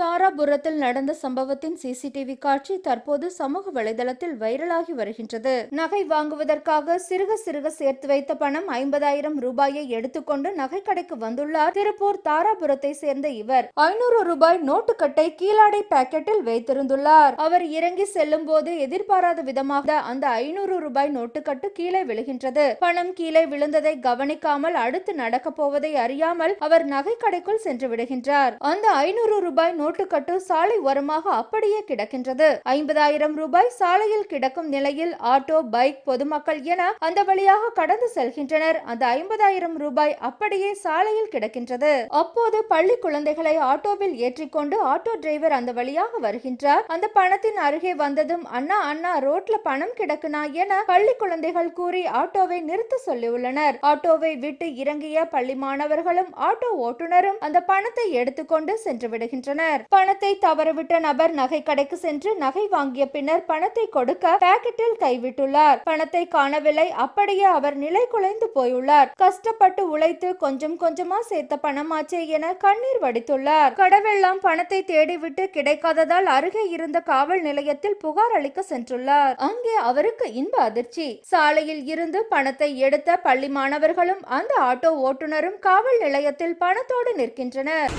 தாராபுரத்தில் நடந்த சம்பவத்தின் சிசிடிவி காட்சி தற்போது சமூக வலைதளத்தில் வைரலாகி வருகின்றது. நகை வாங்குவதற்காக சிறுக சிறுக சேர்த்து வைத்த பணம் ஐம்பதாயிரம் ரூபாயை எடுத்துக்கொண்டு நகைக்கடைக்கு வந்துள்ளார் திருப்பூர் தாராபுரத்தை சேர்ந்த இவர். ஐநூறு ரூபாய் நோட்டுக்கட்டை கீழாடை பாக்கெட்டில் வைத்திருந்துள்ளார். அவர் இறங்கி செல்லும் போது எதிர்பாராத விதமாக அந்த ஐநூறு ரூபாய் நோட்டுக்கட்டு கீழே விழுகின்றது. பணம் கீழே விழுந்ததை கவனிக்காமல் அடுத்து நடக்கப் போவதை அறியாமல் அவர் நகைக்கடைக்குள் சென்று விடுகின்றார். அந்த ஐநூறு ரூபாய் நோட்டுக்கட்டு சாலை ஓரமாக அப்படியே கிடக்கின்றது. ஐம்பதாயிரம் ரூபாய் சாலையில் கிடக்கும் நிலையில் ஆட்டோ பைக் பொதுமக்கள் என அந்த வழியாக கடந்து செல்கின்றனர். அந்த ஐம்பதாயிரம் ரூபாய் அப்படியே சாலையில் கிடக்கின்றது. அப்போது பள்ளி குழந்தைகளை ஆட்டோவில் ஏற்றிக்கொண்டு ஆட்டோ டிரைவர் அந்த வழியாக வருகின்றார். அந்த பணத்தின் அருகே வந்ததும் அண்ணா அண்ணா ரோட்ல பணம் கிடக்குனா என பள்ளி குழந்தைகள் கூறி ஆட்டோவை நிறுத்த சொல்லியுள்ளனர். ஆட்டோவை விட்டு இறங்கிய பள்ளி மாணவர்களும் ஆட்டோ ஓட்டுநரும் அந்த பணத்தை எடுத்துக்கொண்டு சென்று விடுகின்றனர். பணத்தை தவறவிட்ட நபர் நகை கடைக்கு சென்று நகை வாங்கிய பின்னர் பணத்தை கொடுக்க பாக்கெட்டில் கைவிட்டுள்ளார். பணத்தை காணவில்லை. அப்படியே அவர் நிலை குலைந்து போயுள்ளார். கஷ்டப்பட்டு உழைத்து கொஞ்சம் கொஞ்சமா சேர்த்த பணமாச்சே என கண்ணீர் வடித்துள்ளார். கடவெல்லாம் பணத்தை தேடிவிட்டு கிடைக்காததால் அருகே இருந்த காவல் நிலையத்தில் புகார் அளிக்க சென்றுள்ளார். அங்கே அவருக்கு இன்ப அதிர்ச்சி. சாலையில் இருந்து பணத்தை எடுத்த பள்ளி மாணவர்களும் அந்த ஆட்டோ ஓட்டுநரும் காவல் நிலையத்தில் பணத்தோடு நிற்கின்றனர்.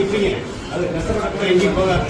இப்படிங்க அது கஷ்டப்பட எங்கேயும் போகாது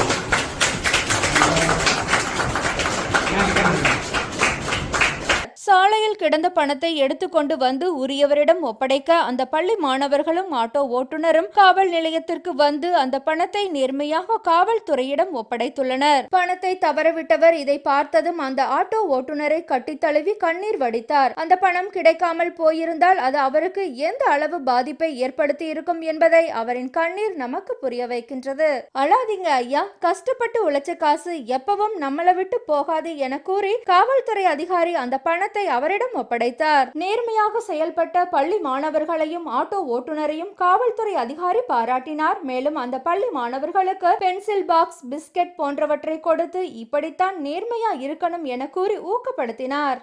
சாலையில் கிடந்த பணத்தை எடுத்துக்கொண்டு வந்து உரியவரிடம் ஒப்படைக்க அந்த பள்ளி மாணவர்களும் ஆட்டோ ஓட்டுநரும் காவல் நிலையத்திற்கு வந்து அந்த பணத்தை நேர்மையாக காவல்துறையிடம் ஒப்படைத்துள்ளனர். பணத்தை தவறவிட்டவர் இதை பார்த்ததும் அந்த ஆட்டோ ஓட்டுநரை கட்டி தழுவி கண்ணீர் வடித்தார். அந்த பணம் கிடைக்காமல் போயிருந்தால் அது அவருக்கு எந்த அளவு பாதிப்பை ஏற்படுத்தி இருக்கும் என்பதை அவரின் கண்ணீர் நமக்கு புரிய வைக்கின்றது. அழாதீங்க ஐயா கஷ்டப்பட்டு உழைச்ச காசு எப்பவும் நம்மளை விட்டு போகாது என கூறி காவல்துறை அதிகாரி அந்த பணத்தை அவரிடம் ஒப்படைத்தார் நேர்மையாக செயல்பட்ட பள்ளி மாணவர்களையும் ஆட்டோ ஓட்டுநரையும் காவல்துறை அதிகாரி பாராட்டினார் மேலும் அந்த பள்ளி மாணவர்களுக்கு பென்சில் பாக்ஸ் பிஸ்கெட் போன்றவற்றை கொடுத்து இப்படித்தான் நேர்மையா இருக்கணும் என கூறி ஊக்கப்படுத்தினார்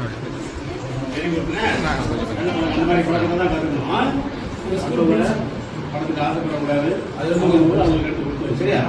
அவர் அந்த மாதிரி பழக்கத்தை தான் கற்றுக்கணும் பணத்துக்கு ஆசைப்படக்கூடாது அது வந்து அவங்களுக்கு எடுத்து கொடுத்து சரியா